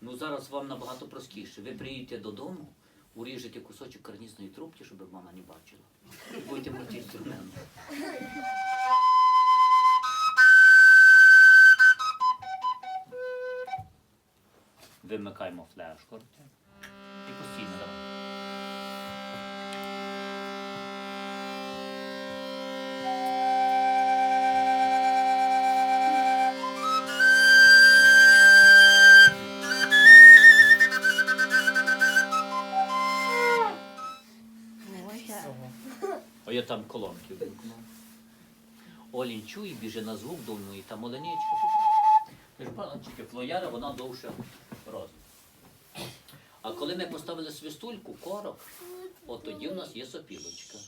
Ну зараз вам набагато простіше. Ви приїдете додому, уріжете кусочок карнізної трубки, щоб мама не бачила. І будете мати інструмент. Вимикаємо флешку. І А я там колонки вимкнув. Олін чує, біже на звук, думаю, там оленичка. Ти ж паночки, флояра, вона довше розмір. А коли ми поставили свистульку, корок, от тоді в нас є сопілочка.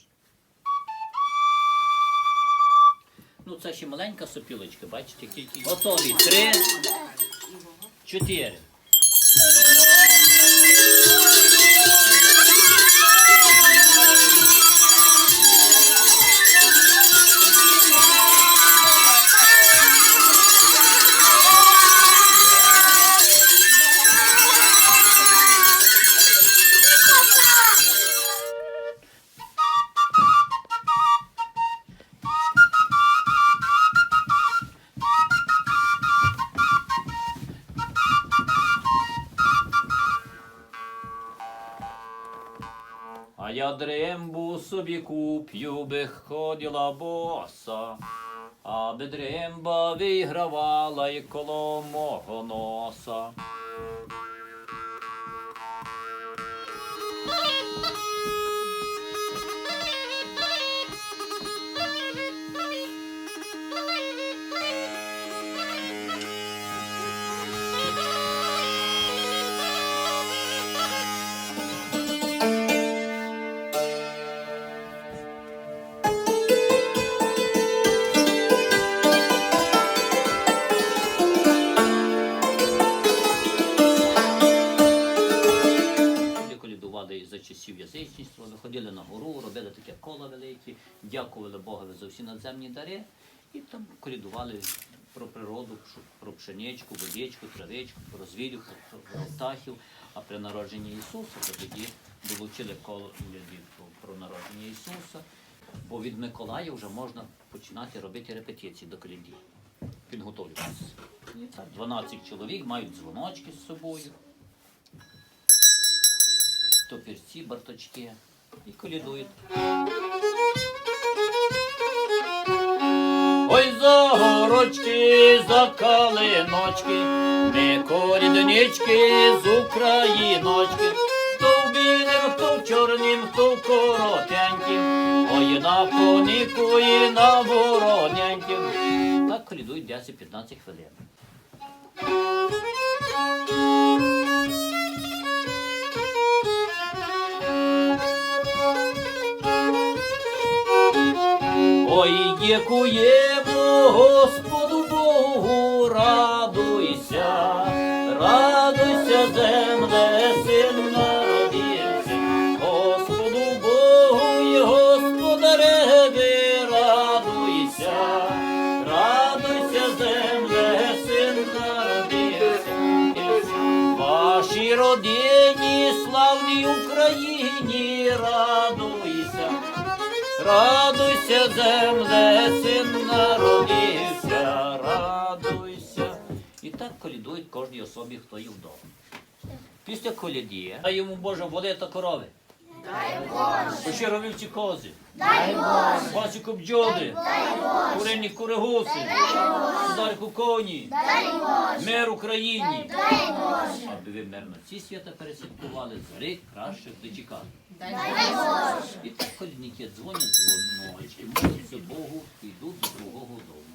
Ну, це ще маленька сопілочка, бачите. Готові. Три, чотири. А я дрембу собі куп'ю, би ходила боса, аби дремба вигравала й коло мого носа. Колядували за часів язичництва, виходили на гору, робили таке коло велике, дякували Богові за всі надземні дари. І там колядували про природу, про пшеничку, водичку, травичку, про звірів, про, птахів. А при народженні Ісуса то тоді долучили коло про, народження Ісуса, бо від Миколая вже можна починати робити репетиції до коляді, підготовлюватися. І 12 чоловік мають дзвоночки з собою топірці, барточки і колядують. Ой, за горочки, за калиночки, ми коріднички з Україночки, хто в білим, хто в чорнім, хто в коротеньким, ой, на конику і на вороненьким. Так колядують 10-15 хвилин. Ой, дякуємо Господу Богу, радуйся, радуйся, земле, син народився, Господу Богу і Господареві, радуйся, радуйся, земле, син народився, вашій родині, славній Україні, радуйся. Радуйся, земле, син народився, радуйся. І так колядують кожній особі, хто є вдома. Після коляді, дай йому Боже води та корови. Дай Боже. Пошіровівці кози. Дай Боже. Пасіку бджоли. Дай Боже. Курені куригуси. Дай Боже. Сударику коні. Дай Боже. Мир Україні. Дай Боже. Аби ви мирно ці свята пересвяткували, рік кращих дочекати. І так колідники дзвонять дзвоночки, моляться Богу, йдуть до другого дому.